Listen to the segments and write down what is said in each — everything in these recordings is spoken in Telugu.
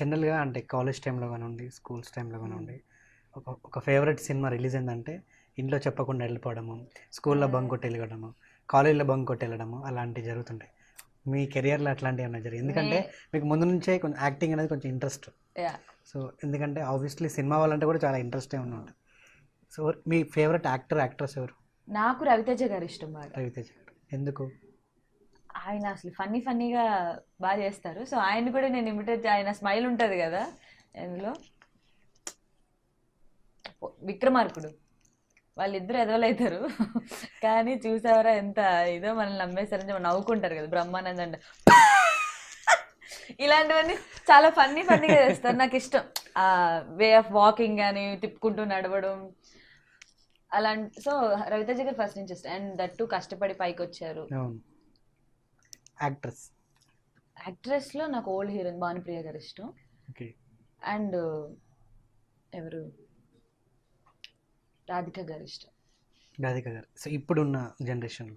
జనరల్గా అంటే కాలేజ్ టైంలో కానివ్వండి స్కూల్స్ టైంలో కానివ్వండి ఒక ఒక ఫేవరెట్ సినిమా రిలీజ్ అయిందంటే ఇంట్లో చెప్పకుండా వెళ్ళిపోవడము స్కూల్లో బంక్ కొట్టి వెళ్ళడము కాలేజీలో బంక్ కొట్టి వెళ్ళడము అలాంటివి జరుగుతుంటాయి. మీ కెరియర్లో అట్లాంటివి ఏమైనా జరిగింది ఎందుకంటే మీకు ముందు నుంచే కొంచెం యాక్టింగ్ అనేది కొంచెం ఇంట్రెస్ట్. సో ఎందుకంటే ఆబ్వియస్లీ సినిమా వాళ్ళంటే కూడా చాలా ఇంట్రెస్టే ఉన్నాడు సో మీ ఫేవరెట్ యాక్టర్ యాక్ట్రెస్ ఎవరు? నాకు రవితేజ గారు ఇష్టం రవితేజ గారు. ఎందుకు? ఆయన అసలు ఫన్నీ ఫన్నీగా బాగా చేస్తారు. సో ఆయన కూడా నేను ఇమిటేట్ ఆయన స్మైల్ ఉంటుంది కదా అందులో విక్రమార్కుడు. వాళ్ళిద్దరు ఎదవలవుతారు కానీ చూసావరా ఎంత ఇదో మనల్ని నమ్మేశారని నవ్వుకుంటారు కదా బ్రహ్మానంద అండ్ ఇలాంటివన్నీ చాలా ఫన్నీ ఫన్నీగా చేస్తారు. నాకు ఇష్టం. వే ఆఫ్ వాకింగ్ కానీ తిప్పుకుంటూ నడవడం. అలాంటి సో రవితేజ గారు ఫస్ట్ నుంచి అండ్ దట్టు కష్టపడి పైకి వచ్చారు యాక్ట్రెస్? యాక్ట్రెస్లో నాకు ఓల్డ్ హీరోయిన్ భానుప్రియ గారు ఇష్టం. ఓకే. అండ్ ఎవరు? రాధిక గారు ఇష్టం. రాధిక గారు. సో ఇప్పుడున్న జనరేషన్లో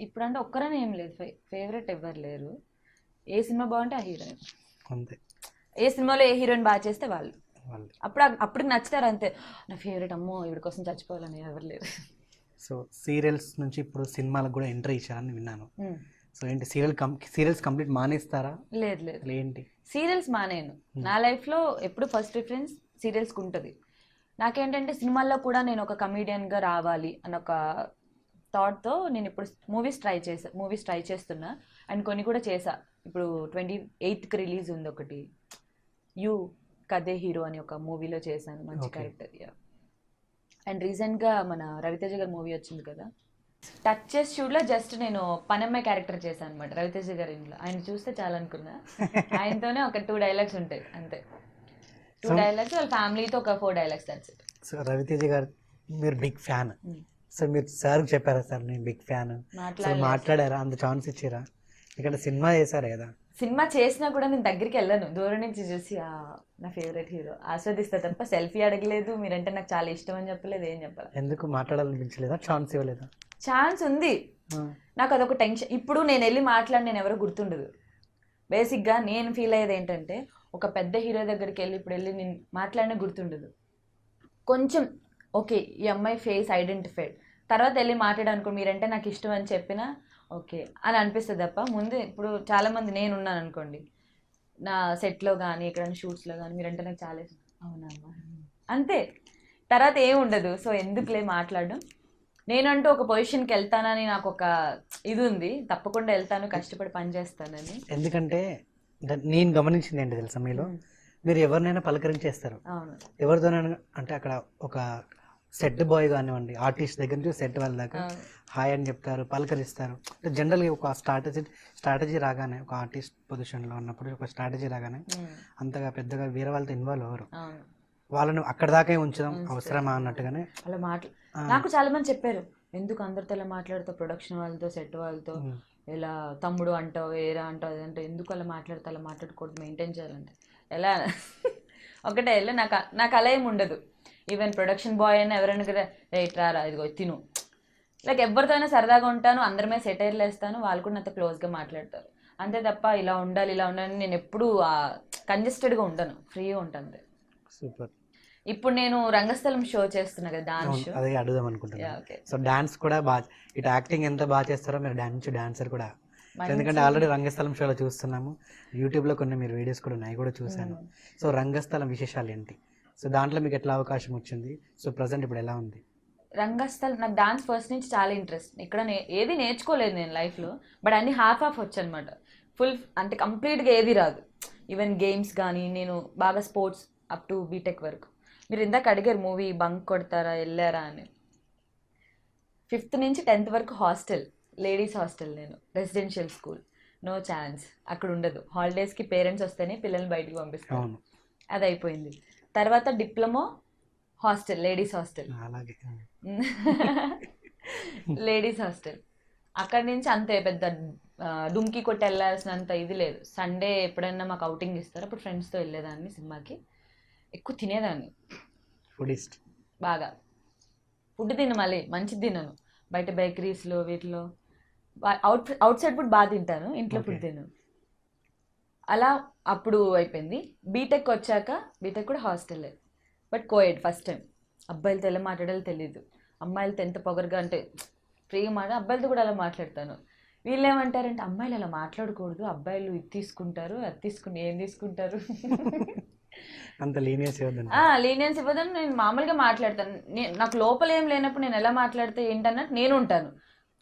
ఇప్పుడు అంటే ఒక్కరనే ఏం లేదు. ఫేవరెట్ ఎవరు లేరు. ఏ సినిమా బాగుంటే ఆ హీరోయిన్. అంతే. ఏ సినిమాలో ఏ హీరోయిన్ బాగా చేస్తే వాళ్ళు. వాళ్ళు. అప్పుడు అప్పుడు నచ్చుతారు అంతే. నా ఫేవరెట్ అమ్మో ఇవిడి కోసం చచ్చిపోవాలని ఎవరు లేరు. సో సీరియల్స్ నుంచి ఇప్పుడు సినిమాలకు కూడా ఎంట్రీ ఇచ్చారని విన్నాను. సో ఏంటి సీరియల్ సీరియల్స్ కంప్లీట్ మానేస్తారా? లేదు లేదు. ఏంటి? సీరియల్స్ మానేను నా లైఫ్లో ఎప్పుడు ఫస్ట్ ప్రిఫరెన్స్ సీరియల్స్కి ఉంటుంది. నాకేంటంటే సినిమాల్లో కూడా నేను ఒక కమీడియన్గా రావాలి అన్న ఒక థాట్తో నేను ఇప్పుడు మూవీస్ ట్రై చేసా మూవీస్ ట్రై చేస్తున్నా. అండ్ కొన్ని కూడా చేసా. ఇప్పుడు ట్వంటీ ఎయిత్కి రిలీజ్ ఉంది ఒకటి. యూ కదే హీరో అని ఒక మూవీలో చేశాను మంచి. క్యారెక్టర్ అండ్ రీసెంట్గా మన రవితేజ గారి మూవీ వచ్చింది కదా? టచ్ చేసి చూడలో జస్ట్ నేను పనమ్మాయి క్యారెక్టర్ చేశాను అనమాట రవితేజ గారి ఇంట్లో. ఆయన చూస్తే చాలా అనుకున్నా. ఆయనతోనే ఒక టూ డైలాగ్స్ ఉంటాయి అంతే. టూ డైలాగ్స్ వాళ్ళ ఫ్యామిలీతో ఒక four dialogues that's so Raviteja garu మీరు బిగ్ ఫ్యాన్. సో మీరు సార్కి చెప్పారా సార్ నేను బిగ్ ఫ్యాన్ మాట్లాడారా? అంత ఛాన్స్ ఇచ్చిరా? ఇక్కడ సినిమా చేశారు కదా. సినిమా చేసినా కూడా నేను దగ్గరికి వెళ్ళను. దూరం నుంచి చూసి "ఆ, నా ఫేవరెట్ హీరో ఆస్వాదిస్తా తప్ప సెల్ఫీ అడగలేదు. మీరంటే నాకు చాలా ఇష్టం అని చెప్పలేదు ఏం చెప్పాలి. ఎందుకు మాట్లాడాలనిపించలేదా? ఛాన్స్ ఇవ్వలేదా? ఛాన్స్ ఉంది. నాకు అదొక టెన్షన్ ఇప్పుడు నేను వెళ్ళి మాట్లాడి నేను ఎవరో గుర్తుండదు. బేసిక్గా నేను ఫీల్ అయ్యేది ఏంటంటే ఒక పెద్ద హీరో దగ్గరికి వెళ్ళి ఇప్పుడు వెళ్ళి నేను మాట్లాడినా గుర్తుండదు. కొంచెం ఓకే ఈ అమ్మాయి ఫేస్ ఐడెంటిఫైడ్ తర్వాత వెళ్ళి మాట్లాడనుకో మీరంటే నాకు ఇష్టం అని చెప్పినా ఓకే. అని అనిపిస్తుంది తప్ప. ముందు ఇప్పుడు చాలామంది నేను ఉన్నాను అనుకోండి నా సెట్లో కానీ ఎక్కడైనా షూట్స్లో కానీ మీరంటే నాకు చాలా ఇష్టం. అవునా అమ్మా? అంతే. తర్వాత ఏం ఉండదు. సో ఎందుకులే మాట్లాడడం. నేనంటూ ఒక పొజిషన్కి వెళ్తానని నాకు ఒక ఇది ఉంది. తప్పకుండా వెళ్తాను కష్టపడి పని చేస్తానని. ఎందుకంటే నేను గమనించింది ఏంటి తెలుసా మీలో? మీరు ఎవరినైనా పలకరించేస్తారు. అవును. ఎవరితోనైనా అంటే అక్కడ ఒక సెట్ బాయ్ కానివ్వండి ఆర్టిస్ట్ దగ్గర నుంచి సెట్ వాళ్ళ దాకా. హాయ్ అని చెప్తారు పలకరిస్తారు. అంటే జనరల్గా ఒక స్ట్రాటజీ స్ట్రాటజీ రాగానే ఒక ఆర్టిస్ట్ పొజిషన్లో ఉన్నప్పుడు ఒక స్ట్రాటజీ రాగానే అంతగా పెద్దగా వేరే వాళ్ళతో ఇన్వాల్వ్ అవ్వరు. వాళ్ళను అక్కడ దాకే ఉంచుతారు. అవసరమా అన్నట్టుగానే అలా మాట్లా నాకు చాలా మంది చెప్పారు ఎందుకు అందరితో ఇలా మాట్లాడుతావు ప్రొడక్షన్ వాళ్ళతో సెట్ వాళ్ళతో ఇలా తమ్ముడు అంటావు ఏరా అంటావు అదంటే ఎందుకు అలా మాట్లాడితే అలా మాట్లాడకూడదు మెయింటైన్ చేయాలంటే. ఎలా? ఒకటే వెళ్ళి నాకు నాకు అలా ఏమి ఉండదు. ఈవెన్ ప్రొడక్షన్ బాయ్ అయినా ఎవరైనా రైట్ రారా ఇదిగో తిను. లైక్ ఎవరితోనైనా సరదాగా ఉంటాను అందరి మీద సెటైర్లు వేస్తాను వాళ్ళు కూడా నాతో క్లోజ్గా మాట్లాడతారు. అంతే తప్ప ఇలా ఉండాలి ఇలా ఉండాలి నేను ఎప్పుడూ కంజెస్టెడ్గా ఉండను ఫ్రీగా ఉంటాను. సూపర్ ఇప్పుడు నేను రంగస్థలం షో చేస్తున్నా కదా డాన్స్ అదే అడుగుదాం అనుకుంటున్నాను సో డాన్స్ కూడా బాగా ఇటు యాక్టింగ్ ఎంత బాగా చేస్తారో మీరు డాన్స్ డాన్సర్ కూడా. ఎందుకంటే ఆల్రెడీ రంగస్థలం షోలో చూస్తున్నాము. యూట్యూబ్లో కొన్ని మీరు వీడియోస్ కూడా ఉన్నాయి కూడా చూశాను. సో రంగస్థలం విశేషాలు ఏంటి? సో దాంట్లో మీకు ఎట్లా అవకాశం వచ్చింది? సో ప్రజెంట్ ఇప్పుడు ఎలా ఉంది? రంగస్థలం నాకు డాన్స్ ఫస్ట్ నుంచి చాలా ఇంట్రెస్ట్. ఇక్కడ నే- ఏది నేర్చుకోలేదు నేను లైఫ్లో బట్ అన్ని హాఫ్ హాఫ్ వచ్చు అనమాట ఫుల్ అంటే కంప్లీట్గా ఏది రాదు. ఈవెన్ గేమ్స్ కానీ నేను బాగా స్పోర్ట్స్ అప్ టు బీటెక్ వరకు. మీరు ఇందాక అడిగారు మూవీ బంక్ కొడతారా వెళ్ళారా అని. ఫిఫ్త్ నుంచి టెన్త్ వరకు హాస్టల్ లేడీస్ హాస్టల్ నేను. Residential school. No chance. అక్కడ ఉండదు. హాలిడేస్కి పేరెంట్స్ వస్తేనే పిల్లల్ని బయటికి పంపిస్తారు. అవును. అది అయిపోయింది. తర్వాత డిప్లొమా హాస్టల్ లేడీస్ హాస్టల్. అలాగే. Ladies hostel. అక్కడి నుంచి అంతే పెద్ద ఆ, డుమ్కి కొట్టి వెళ్ళాల్సినంత ఇది లేదు. సండే ఎప్పుడైనా మాకు అవుటింగ్ ఇస్తారు. అప్పుడు ఫ్రెండ్స్తో వెళ్ళేదాన్ని సినిమాకి. ఎక్కువ తినేదాన్ని. ఫుడిస్ట్. బాగా. ఫుడ్ తిను మళ్ళీ. మంచిది తినను. బయట బేకరీస్లో వీటిలో. అవుట్ అవుట్ సైడ్ ఫుడ్ బాగా తింటాను. ఇంట్లో ఫుడ్ Okay. అలా అప్పుడు అయిపోయింది. బీటెక్ వచ్చాక బీటెక్ కూడా hostel. But coed first time. అబ్బాయిలతో ఎలా మాట్లాడాలో తెలియదు అమ్మాయిలతో ఎంత పొగరుగా అంటే ఫ్రీగా మాట అబ్బాయిలతో కూడా అలా మాట్లాడతాను. వీళ్ళు ఏమంటారంటే అమ్మాయిలు అలా మాట్లాడకూడదు. అబ్బాయిలు ఇది తీసుకుంటారు అది తీసుకుని ఏం తీసుకుంటారు? అంత ఇవ్వద్దండి లీనియన్స్ ఇవ్వదని నేను మామూలుగా మాట్లాడతాను. నేను నాకు లోపల ఏం లేనప్పుడు నేను ఎలా మాట్లాడితే ఏంటన్నట్టు నేను ఉంటాను.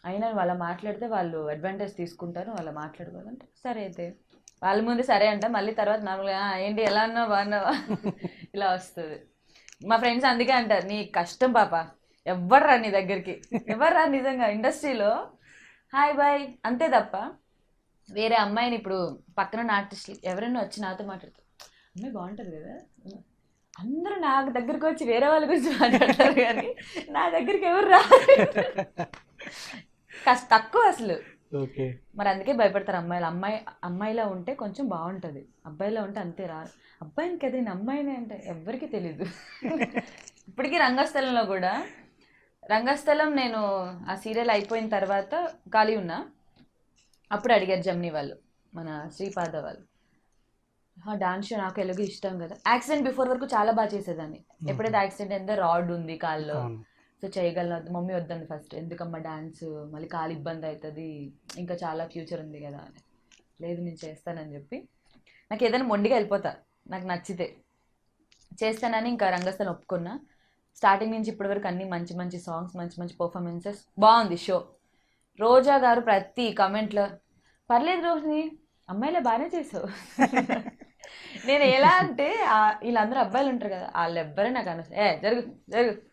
అయినా వాళ్ళ మాట్లాడితే వాళ్ళు అడ్వాంటేజ్ తీసుకుంటారు వాళ్ళ మాట్లాడుకోదంటే సరే అయితే. వాళ్ళ ముందు సరే అంట మళ్ళీ తర్వాత నార్మల్గా "ఆ, ఏంటి ఎలా అన్నావు బాగున్నావా? ఇలా వస్తుంది. మా ఫ్రెండ్స్ అందుకే అంటారు నీ కష్టం పాప ఎవ్వరు రా నీ దగ్గరికి. ఎవరు రా నిజంగా ఇండస్ట్రీలో హాయ్ బాయ్ అంతే తప్ప వేరే అమ్మాయిని ఇప్పుడు పక్కన ఉన్న ఆర్టిస్టులు ఎవరైనా వచ్చి నాతో మాట్లాడుతారు అమ్మాయి బాగుంటుంది కదా. అందరూ నా దగ్గరికి వచ్చి వేరే వాళ్ళ గురించి మాట్లాడతారు కానీ నా దగ్గరికి ఎవరు రా తక్కువ అసలు. మరి అందుకే భయపడతారు అమ్మాయిలు. అమ్మాయి అమ్మాయిలా ఉంటే కొంచెం బాగుంటుంది. అబ్బాయిలా ఉంటే అంతే రా. అబ్బాయిని కదా నేను అమ్మాయిని అంటే ఎవ్వరికీ తెలీదు. ఇప్పటికీ రంగస్థలంలో కూడా. రంగస్థలం నేను ఆ సీరియల్ అయిపోయిన తర్వాత ఖాళీ ఉన్నా. అప్పుడు అడిగారు జమ్ని వాళ్ళు మన శ్రీపాద వాళ్ళు. డాన్స్ షో నాకు ఎలాగో ఇష్టం కదా. యాక్సిడెంట్ బిఫోర్ వరకు చాలా బాగా చేసేదాన్ని. ఎప్పుడైతే యాక్సిడెంట్ అయిందో రాడ్ ఉంది కాల్లో. సో చేయగలను మమ్మీ వద్దండి ఫస్ట్ ఎందుకమ్మా డాన్స్ మళ్ళీ కాలు ఇబ్బంది అవుతుంది ఇంకా చాలా ఫ్యూచర్ ఉంది కదా అని. లేదు నేను చేస్తానని చెప్పి. నాకు ఏదైనా మొండిగా వెళ్ళిపోతా. నాకు నచ్చితే. చేస్తానని ఇంకా రంగస్థలం ఒప్పుకున్నా. స్టార్టింగ్ నుంచి ఇప్పటి వరకు అన్ని మంచి మంచి సాంగ్స్ మంచి మంచి పర్ఫార్మెన్సెస్ బాగుంది షో రోజా గారు ప్రతి కమెంట్లో పర్లేదు రోహిణి అమ్మాయిలే బాగానే చేసావు. నేను ఎలా అంటే వీళ్ళందరూ అబ్బాయిలు ఉంటారు కదా వాళ్ళు ఎవ్వరే నాకు అనవసరం. ఏ జరుగు జరుగు.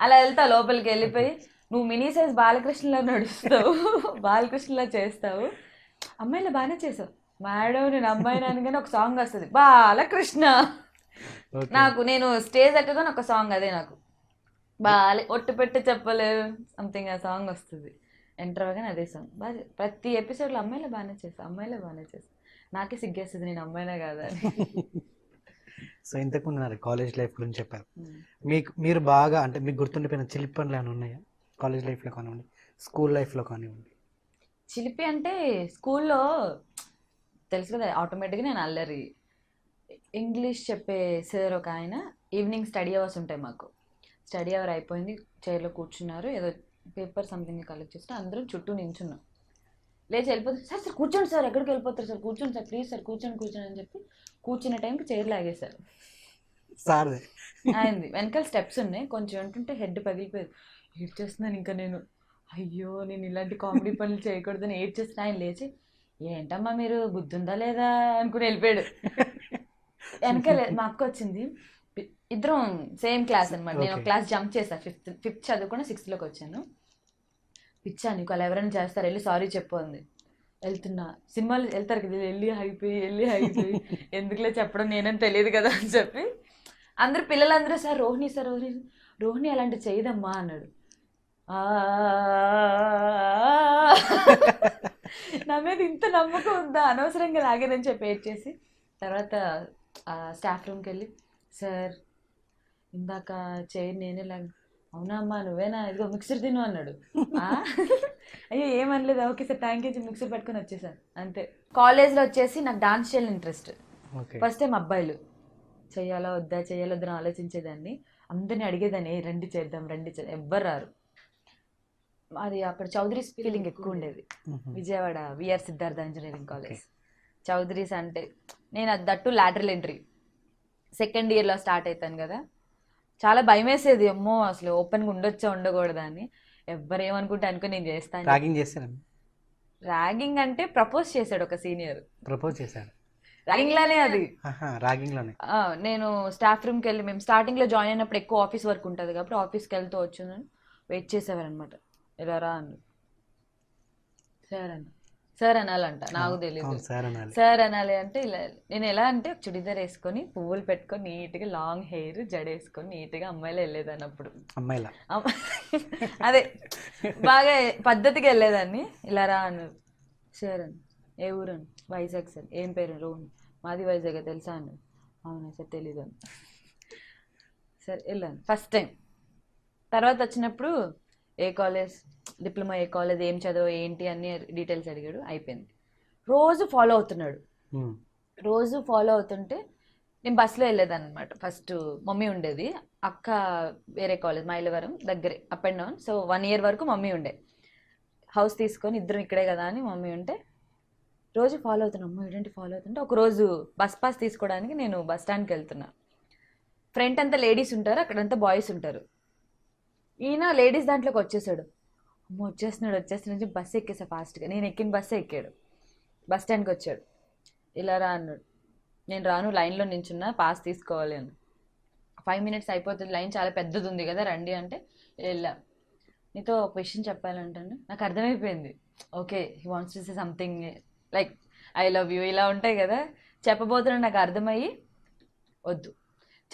అలా వెళ్తా లోపలికి వెళ్ళిపోయి. నువ్వు మినీ సైజ్ బాలకృష్ణలా నడుస్తావు బాలకృష్ణలా చేస్తావు. అమ్మాయిలో బాగానే చేసావు మేడం నేను అమ్మాయిని అనగానే ఒక సాంగ్ వస్తుంది. బాలకృష్ణ. నాకు నేను స్టేజ్ ఎక్కగానే ఒక సాంగ్ అదే నాకు. బాలే ఒట్టు పెట్టి చెప్పలేదు సంథింగ్ ఆ సాంగ్ వస్తుంది. ఎంటర్ అవ్వగానే అదే సాంగ్ బాగా ప్రతి ఎపిసోడ్లో అమ్మాయిలే బాగానే చేస్తా అమ్మాయిలే బాగానే చేస్తా నాకే సిగ్గేస్తుంది నేను అమ్మాయినా కాదా సో ఇంతకుముందు నాకు కాలేజ్ లైఫ్ గురించి చెప్పారు మీకు మీరు బాగా అంటే మీకు గుర్తుండిపోయిన చిలిపి పనులు ఏమైనా ఉన్నాయా? కాలేజ్ లైఫ్లో కానివ్వండి స్కూల్ లైఫ్లో కానివ్వండి. చిలిపి అంటే స్కూల్లో తెలుసు కదా ఆటోమేటిక్గా నేను అల్లరి. ఇంగ్లీష్ చెప్పే సార్ ఒక ఆయన ఈవినింగ్ స్టడీ అవర్స్ ఉంటాయి మాకు. స్టడీ అవర్ అయిపోయింది చైర్లో కూర్చున్నారు ఏదో పేపర్ సంథింగ్ కలెక్ట్ చేస్తే అందరం చుట్టూ నించున్నాం. లేచి వెళ్ళిపోతే సార్ సార్ కూర్చోండి సార్ ఎక్కడికి వెళ్ళిపోతారు సార్? కూర్చోండి సార్ ప్లీజ్ సార్ కూర్చోండి కూర్చోండి అని చెప్పి కూర్చున్న టైంకి చైర్ లాగేశారు సార్దే. అయింది వెనకాల స్టెప్స్ ఉన్నాయి. కొంచెం ఉంటుంటే హెడ్ పగిలిపోయేది ఏడ్ చేస్తున్నాను ఇంకా నేను? అయ్యో నేను ఇలాంటి కామెడీ పనులు చేయకూడదని ఏడ్ చేస్తున్నా ఆయన లేచి ఏంటమ్మా మీరు బుద్ధి ఉందా లేదా? అనుకుని వెళ్ళిపోయాడు. వెనకాల మా అక్క వచ్చింది. ఇద్దరం సేమ్ క్లాస్ అనమాట నేను. క్లాస్ జంప్ చేశాను ఫిఫ్త్ ఫిఫ్త్ చదువుకుని సిక్స్త్లోకి వచ్చాను. పిచ్చా నీకు అలా ఎవరైనా చేస్తారు? వెళ్ళి సారీ చెప్పు అంది. వెళ్తున్నా. సినిమాలు వెళ్తారు కదా వెళ్ళి అయిపోయి వెళ్ళి అయిపోయి ఎందుకులే చెప్పడం నేనని తెలియదు కదా అని చెప్పి. అందరు పిల్లలందరూ సార్ రోహిణి సార్ రోహిణి రోహిణి అలాంటి చేయదమ్మా అన్నాడు. "ఆ." నా మీద ఇంత నమ్మకం ఉందా? అనవసరంగా లాగేదని చెప్పి ఏడ్ చేసి. తర్వాత స్టాఫ్ రూమ్కి వెళ్ళి సార్ ఇందాక చైర్ నేనే లాగా అవునా అమ్మా నువ్వేనా? ఇదిగో మిక్సర్ తిను అన్నాడు. "ఆ?" అయ్యో ఏమనలేదు. Okay sir thank you mixer పట్టుకొని వచ్చేసాను అంతే. కాలేజ్లో వచ్చేసి నాకు డాన్స్ చేయాలని ఇంట్రెస్ట్. ఓకే. ఫస్ట్ టైం అబ్బాయిలు. చెయ్యాలా వద్దా చెయ్యాలా వద్దా అని ఆలోచించేదాన్ని. అందరిని అడిగేదాన్ని "ఏ, రండి చేద్దాం రండి చేద్దాం ఎవ్వరు రారు. అది అక్కడ చౌదరీస్ ఫీలింగ్ ఎక్కువ ఉండేది. Vijayawada VR Siddhartha engineering college. Chowdarys అంటే నేను అది దట్టు లాటరల్ ఎంట్రీ. సెకండ్ ఇయర్లో స్టార్ట్ అవుతాను కదా. చాలా భయం వేసేది అమ్మో! అసలు ఓపెన్గా ఉండొచ్చా ఉండకూడదా అని. ఎవ్వరు ఏమనుకుంటే అనుకుని నేను చేస్తాను ర్యాగింగ్ చేశాను ర్యాగింగ్ అంటే ప్రపోజ్ చేశాడు ఒక సీనియర్. ప్రపోజ్ చేశాడు. ర్యాగింగ్ లానే అది. ర్యాగింగ్లోనే ఆ, నేను స్టాఫ్ రూమ్కి వెళ్ళి మేము స్టార్టింగ్లో జాయిన్ అయినప్పుడు ఎక్కువ ఆఫీస్ వర్క్ ఉంటుంది కాబట్టి ఆఫీస్కి వెళ్తూ వచ్చాను. వెయిట్ చేసేవారనమాట ఇలా రా అని సార్ అని సార్ అనాలంట నాకు తెలియదు సార్ అనాలి సార్ అనాలి అంటే ఇలా నేను ఎలా అంటే ఒక చుడిదార్ వేసుకొని పువ్వులు పెట్టుకొని నీట్గా లాంగ్ హెయిర్ జడేసుకొని నీట్గా అమ్మాయిలు వెళ్ళేదాన్ని అప్పుడు అమ్మాయిలా. అమ్మ- అదే బాగా పద్ధతిగా వెళ్ళేదాన్ని. ఇలా రా అన్నారు సార్ అని ఏ ఊరు అని వైజాగ్ సార్ ఏం పేరు రోహన్ మాది వైజాగ్ తెలుసా అని. అవునా సార్ తెలీదు అని సరే వెళ్ళాను ఫస్ట్ టైం. తర్వాత వచ్చినప్పుడు ఏ కాలేజ్ డిప్లొమా ఏ కాలేజ్ ఏం చదువు ఏంటి అన్ని డీటెయిల్స్ అడిగాడు అయిపోయింది. రోజు ఫాలో అవుతున్నాడు. రోజు ఫాలో అవుతుంటే నేను బస్సులో వెళ్ళేదాన్ని ఫస్ట్ మమ్మీ ఉండేది. అక్క వేరే కాలేజ్ మైలవరం దగ్గరే up and down so one year వరకు మమ్మీ ఉండే. హౌస్ తీసుకొని ఇద్దరం ఇక్కడే కదా అని మమ్మీ ఉంటే రోజు ఫాలో అవుతున్నా. అమ్మ ఏంటంటే ఫాలో అవుతుంటే? ఒక రోజు బస్ పాస్ తీసుకోవడానికి నేను బస్ స్టాండ్కి వెళ్తున్నా. ఫ్రంట్ అంతా లేడీస్ ఉంటారు అక్కడంతా బాయ్స్ ఉంటారు. ఈయన లేడీస్ దాంట్లోకి వచ్చేసాడు. అమ్మ వచ్చేస్తున్నాడు వచ్చేస్తున్నాడు బస్సు ఎక్కేసా ఫాస్ట్గా నేను ఎక్కిన బస్సు ఎక్కాడు. బస్ స్టాండ్కి వచ్చాడు. ఇలా రా అన్నాడు. నేను రాను లైన్లో నించున్నా పాస్ తీసుకోవాలి అని ఫైవ్ మినిట్స్ అయిపోతుంది లైన్ చాలా పెద్దది ఉంది కదా రండి అంటే వెళ్ళా. నీతో ఒక విషయం చెప్పాలంటే నాకు అర్థమైపోయింది. Okay he wants to say something like I love you ఇలా ఉంటాయి కదా. చెప్పబోతున్నా నాకు అర్థమయ్యి వద్దు.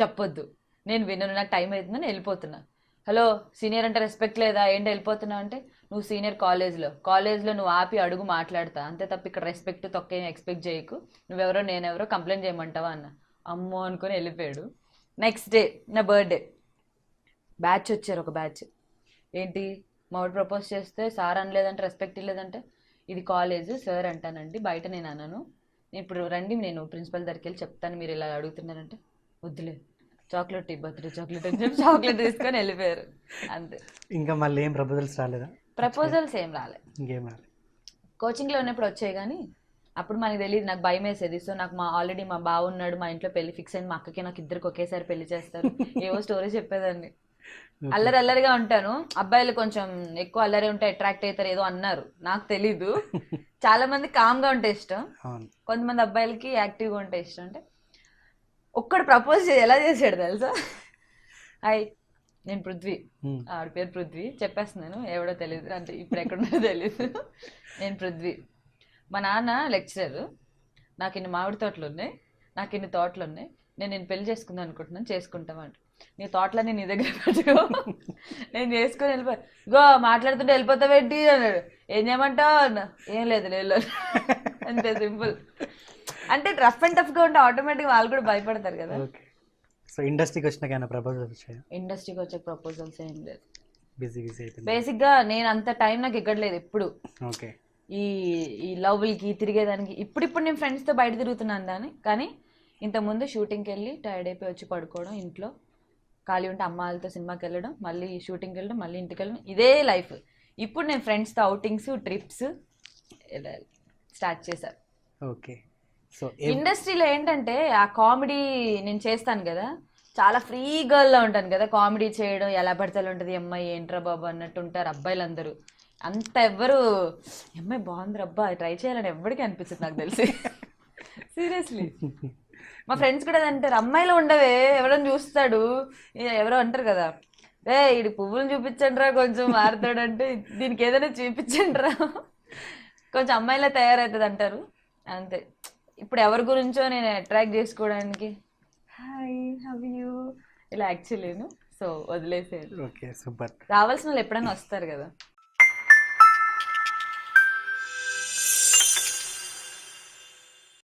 చెప్పొద్దు. నేను వినను నాకు టైం అవుతుందని వెళ్ళిపోతున్నా. హలో సీనియర్ అంటే రెస్పెక్ట్ లేదా? ఏంటి వెళ్ళిపోతున్నావు అంటే నువ్వు సీనియర్ కాలేజ్లో కాలేజ్లో నువ్వు ఆపి అడుగు మాట్లాడతా. అంతే తప్ప ఇక్కడ రెస్పెక్ట్ తొక్కేం ఎక్స్పెక్ట్ చేయకు. నువ్వెవరో నేనెవరో కంప్లైంట్ చేయమంటావా అన్న. అమ్మో అనుకొని వెళ్ళిపోయాడు. నెక్స్ట్ డే నా బర్త్డే బ్యాచ్ వచ్చారు ఒక బ్యాచ్ ఏంటి? మామిడి ప్రపోజ్ చేస్తే సార్ అనలేదంటే రెస్పెక్ట్ ఇవ్వలేదంటే ఇది కాలేజ్ సార్ అంటానండి. బయట నేను అన్నాను ఇప్పుడు రండి నేను ప్రిన్సిపల్ దగ్గరికి వెళ్ళి చెప్తాను. మీరు ఇలా అడుగుతున్నారంటే వద్దులే. చాక్లెట్ బర్త్డే చాక్లెట్ అని చెప్పి చాక్లెట్ తీసుకొని వెళ్ళిపోయారు. అంతే. ఇంకా మళ్ళీ ఏం ప్రపోజల్స్ రాలేదా? ప్రపోజల్స్ ఏం రాలే. ఇంకేం రాలేదు కోచింగ్లో ఉన్నప్పుడు వచ్చాయి కానీ అప్పుడు మనకి తెలియదు నాకు భయం వేసేది. సో నాకు మా ఆల్రెడీ మా బావ ఉన్నాడు మా ఇంట్లో పెళ్ళి ఫిక్స్ అయింది. మా అక్కకి నాకు ఇద్దరికి ఒకేసారి పెళ్ళి చేస్తారు. ఏవో స్టోరీ చెప్పేదాన్ని. అల్లరి అల్లరిగా ఉంటాను. అబ్బాయిలు కొంచెం ఎక్కువ అల్లరి ఉంటే అట్రాక్ట్ అవుతారు ఏదో అన్నారు. నాకు తెలీదు. చాలా మంది కామ్గా ఉంటే ఇష్టం. కొంతమంది అబ్బాయిలకి యాక్టివ్గా ఉంటే ఇష్టం. అంటే ఒక్కడు ప్రపోజ్ ఎలా చేసాడు తెలుసా? హాయ్ నేను పృథ్వీ. ఆవిడ పేరు పృథ్వీ. చెప్పేస్తున్నాను ఎవడో తెలియదు అంటే ఇప్పుడు ఎక్కడున్నారో తెలియదు నేను పృథ్వీ. మా నాన్న లెక్చరర్. నాకు ఇన్ని మామిడి తోటలు ఉన్నాయి. నాకు ఇన్ని తోటలు ఉన్నాయి. నేను నేను పెళ్ళి చేసుకుందాం అనుకుంటున్నాను. చేసుకుంటామంట నీ తోటలన్నీ నీ దగ్గర పెట్టుకో. నేను చేసుకొని వెళ్ళిపో. ఇగో మాట్లాడుతుంటే వెళ్ళిపోతావేంటి? అన్నాడు ఏం చేయమంటావు? అన్నా ఏం లేదు లేదు. అంతే సింపుల్. అంటే రఫ్ అండ్ టఫ్గా ఉంటే ఆటోమేటిక్గా వాళ్ళు కూడా భయపడతారు కదా. సో ఇండస్ట్రీకి వచ్చినాక ఏమైనా ప్రపోజల్స్ వచ్చాయా? ఇండస్ట్రీకి వచ్చే ప్రపోజల్స్ ఏం లేదు. బిజీ బిజీ అయిపోయింది. బేసిక్గా నేను అంత టైం నాకు ఎక్కడలేదు ఎప్పుడు. ఓకే ఈ ఈ లవ్లకి తిరిగేదానికి ఇప్పుడిప్పుడు నేను ఫ్రెండ్స్తో బయట తిరుగుతున్నాను దాన్ని. కానీ ఇంతకుముందు షూటింగ్కి వెళ్ళి టైర్డ్ అయిపోయి వచ్చి పడుకోవడం ఇంట్లో ఖాళీ ఉంటే అమ్మ వాళ్ళతో సినిమాకి వెళ్ళడం మళ్ళీ షూటింగ్కి వెళ్ళడం మళ్ళీ ఇంటికి వెళ్ళడం ఇదే లైఫ్ ఇప్పుడు నేను ఫ్రెండ్స్తో అవుటింగ్స్ ట్రిప్స్ స్టార్ట్ చేశాను ఓకే సో ఇండస్ట్రీలో ఏంటంటే ఆ కామెడీ నేను చేస్తాను కదా చాలా ఫ్రీ గర్ల్లా ఉంటాను కదా కామెడీ చేయడం ఎలా పడితే ఉంటుంది అమ్మాయి ఏంట్రా బాబు అన్నట్టు ఉంటారు అబ్బాయిలందరూ. అంత ఎవ్వరు "ఈ అమ్మాయి బాగుంది అబ్బా ట్రై చేయాలని ఎవ్వడికి అనిపించదు నాకు తెలిసి. సీరియస్లీ. మా ఫ్రెండ్స్ కూడా అంటారు అమ్మాయిలో ఉండవే ఎవరైనా చూస్తాడు. ఏ- ఎవరో అంటారు కదా రే ఇది పువ్వులు చూపించండి రా కొంచెం మారుతాడంటే దీనికి ఏదైనా చూపించండి రా కొంచెం అమ్మాయిలా తయారవుతుంది అంటారు అంతే. ఇప్పుడు ఎవరి గురించో నేను అట్రాక్ట్ చేసుకోవడానికి. హాయ్ హవ్ యూ ఇలా యాక్చువల్లీను సో వదిలేసేది ఓకే సూపర్ రావాల్సిన వాళ్ళు ఎప్పుడైనా వస్తారు కదా.